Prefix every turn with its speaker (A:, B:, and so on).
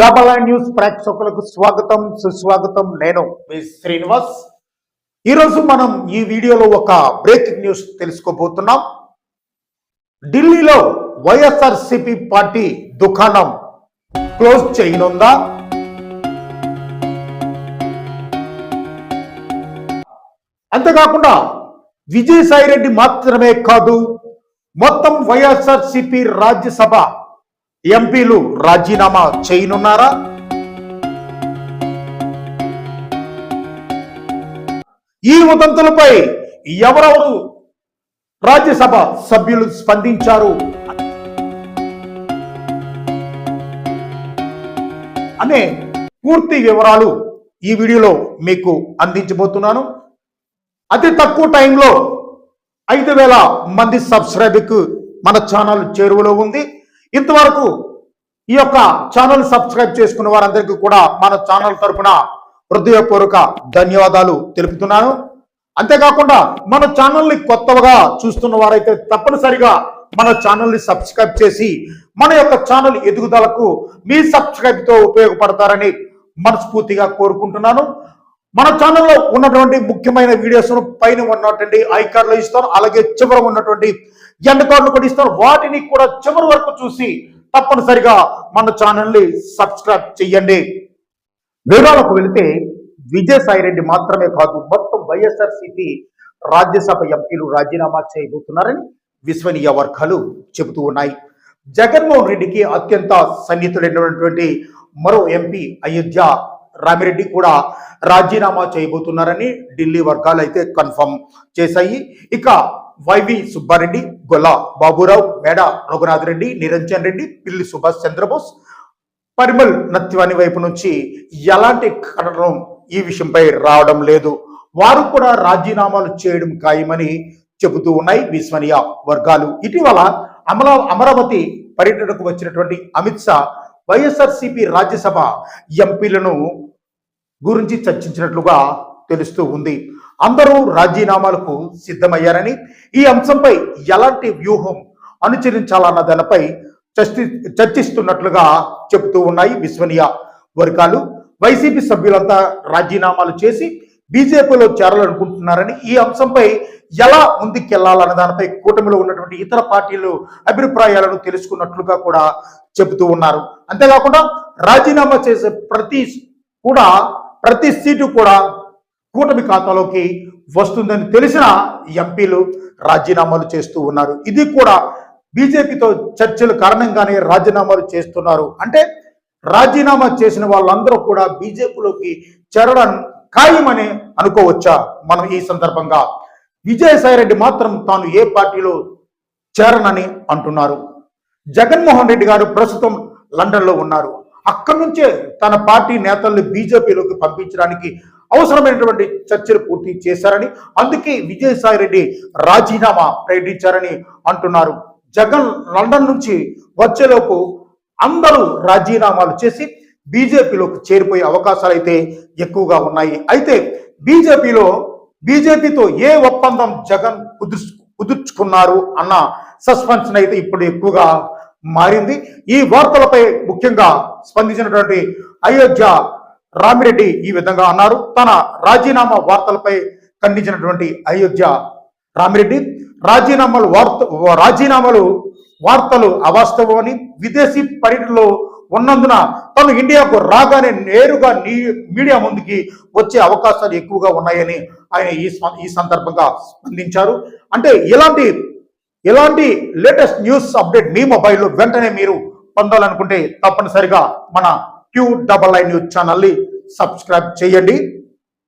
A: Double news ప్రేక్షకులకు స్వాగతం సుస్వాగతం. నేను మీ శ్రీనివాస్. ఈరోజు మనం ఈ వీడియోలో ఒక బ్రేకింగ్ న్యూస్ తెలుసుకోబోతున్నాం. ఢిల్లీలో వైఎస్ఆర్సిపి పార్టీ దుకాణం క్లోజ్ చేయనుందా? అంతేకాకుండా విజయసాయిరెడ్డి మాత్రమే కాదు మొత్తం వైఎస్ఆర్సిపి రాజ్యసభ ఎంపీలు రాజీనామా చేయనున్నారా? ఈ ఉదంతులపై ఎవరెవరు రాజ్యసభ సభ్యులు స్పందించారు? అనే పూర్తి వివరాలు ఈ వీడియోలో మీకు అందించబోతున్నాను. అతి తక్కువ టైంలో ఐదు వేల మంది సబ్స్క్రైబర్కు మన ఛానల్ చేరువలో ఉంది. ఇంతవరకు ఈ యొక్క ఛానల్ సబ్స్క్రైబ్ చేసుకున్న వారందరికీ కూడా మన ఛానల్ తరఫున హృదయపూర్వక ధన్యవాదాలు తెలుపుతున్నాను. అంతేకాకుండా మన ఛానల్ని కొత్తగా చూస్తున్న వారైతే తప్పనిసరిగా మన ఛానల్ని సబ్స్క్రైబ్ చేసి మన యొక్క ఛానల్ ఎదుగుదలకు మీ సబ్స్క్రైబ్తో ఉపయోగపడతారని మనస్ఫూర్తిగా కోరుకుంటున్నాను. మన ఛానల్లో ఉన్నటువంటి ముఖ్యమైన వీడియోస్ పైన ఉన్నటువంటి ఐ కార్డులు ఇస్తాను అలాగే చివర ఉన్నటువంటి ఎండ కార్డులు కూడా ఇస్తాను. వాటిని కూడా చివరి వరకు చూసి తప్పనిసరిగా మన ఛానల్ని సబ్స్క్రైబ్ చేయండి వివరాలకు వెళితే విజయసాయి రెడ్డి మాత్రమే కాదు మొత్తం వైఎస్ఆర్సీపీ రాజ్యసభ ఎంపీలు రాజీనామా చేయబోతున్నారని విశ్వనీయ వర్గాలు చెబుతూ ఉన్నాయి. జగన్మోహన్ రెడ్డికి అత్యంత సన్నిహితుడైనటువంటి మరో ఎంపీ అయోధ్య రామిరెడ్డి కూడా రాజీనామా చేయబోతున్నారని ఢిల్లీ వర్గాలు అయితే కన్ఫర్మ్ చేశాయి. ఇక వైవి సుబ్బారెడ్డి గొల్ల బాబురావు మేడ రఘునాథ్ రెడ్డి నిరంజన్ రెడ్డి పిల్లి సుభాష్ చంద్రబోస్ పరిమల్ నత్వాని వైపు నుంచి ఎలాంటి కథనం ఈ విషయంపై రావడం లేదు. వారు కూడా రాజీనామాలు చేయడం ఖాయమని చెబుతూ ఉన్నాయి విశ్వనీయ వర్గాలు. ఇటీవల అమలా అమరావతి పర్యటనకు వచ్చినటువంటి అమిత్ షా వైఎస్ఆర్సిపి రాజ్యసభ ఎంపీలను గురించి చర్చించినట్లుగా తెలుస్తూ ఉంది. అందరూ రాజీనామాలకు సిద్ధమయ్యారని ఈ అంశంపై ఎలాంటి వ్యూహం అనుసరించాలన్న దానిపై చర్చి చర్చిస్తున్నట్లుగా చెబుతూ ఉన్నాయి విశ్వనీయ వర్గాలు. వైసీపీ సభ్యులంతా రాజీనామాలు చేసి బీజేపీలో చేరాలనుకుంటున్నారని ఈ అంశంపై ఎలా ముందుకెళ్ళాలన్న దానిపై కూటమిలో ఉన్నటువంటి ఇతర పార్టీలు అభిప్రాయాలను తెలుసుకున్నట్లుగా కూడా చెబుతూ ఉన్నారు. అంతేకాకుండా రాజీనామా చేసే ప్రతి కూడా ప్రతి సీటు కూడా కూటమి ఖాతాలోకి వస్తుందని తెలిసిన ఎంపీలు రాజీనామాలు చేస్తూ ఉన్నారు. ఇది కూడా బీజేపీతో చర్చల కారణంగానే రాజీనామాలు చేస్తున్నారు. అంటే రాజీనామా చేసిన వాళ్ళందరూ కూడా బీజేపీలోకి చేరడం ఖాయమని అనుకోవచ్చా మనం ఈ సందర్భంగా? విజయసాయిరెడ్డి మాత్రం తాను ఏ పార్టీలో చేరనని అంటున్నారు. జగన్మోహన్ రెడ్డి గారు ప్రస్తుతం లండన్లో ఉన్నారు. అక్కడి నుంచే తన పార్టీ నేతల్ని బీజేపీలోకి పంపించడానికి అవసరమైనటువంటి చర్చలు పూర్తి చేశారని అందుకే విజయసాయి రెడ్డి రాజీనామా ప్రకటించారని అంటున్నారు. జగన్ లండన్ నుంచి వచ్చేలోపు అందరూ రాజీనామాలు చేసి బీజేపీలోకి చేరిపోయే అవకాశాలు అయితే ఎక్కువగా ఉన్నాయి. అయితే బీజేపీలో బీజేపీతో ఏ ఒప్పందం జగన్ కుదుర్చు కుదుర్చుకున్నారు అన్న సస్పెన్షన్ అయితే ఇప్పుడు ఎక్కువగా మారింది. ఈ వార్తలపై ముఖ్యంగా స్పందించినటువంటి అయోధ్య రామిరెడ్డి ఈ విధంగా అన్నారు. తన రాజీనామా వార్తలపై ఖండించినటువంటి అయోధ్య రామిరెడ్డి రాజీనామాలు వార్త రాజీనామాలు వార్తలు అవాస్తవమని విదేశీ పర్యటనలో ఉన్నందున తను ఇండియాకు రాగానే నేరుగా మీడియా ముందుకి వచ్చే అవకాశాలు ఎక్కువగా ఉన్నాయని ఆయన ఈ ఈ సందర్భంగా స్పందించారు. అంటే ఇలాంటి ఇలాంటి లేటెస్ట్ న్యూస్ అప్డేట్ మీ మొబైల్లో వెంటనే మీరు పొందాలనుకుంటే తప్పనిసరిగా మన క్యూ డబల్ ఐ న్యూస్ ఛానల్ని సబ్స్క్రైబ్ చేయండి.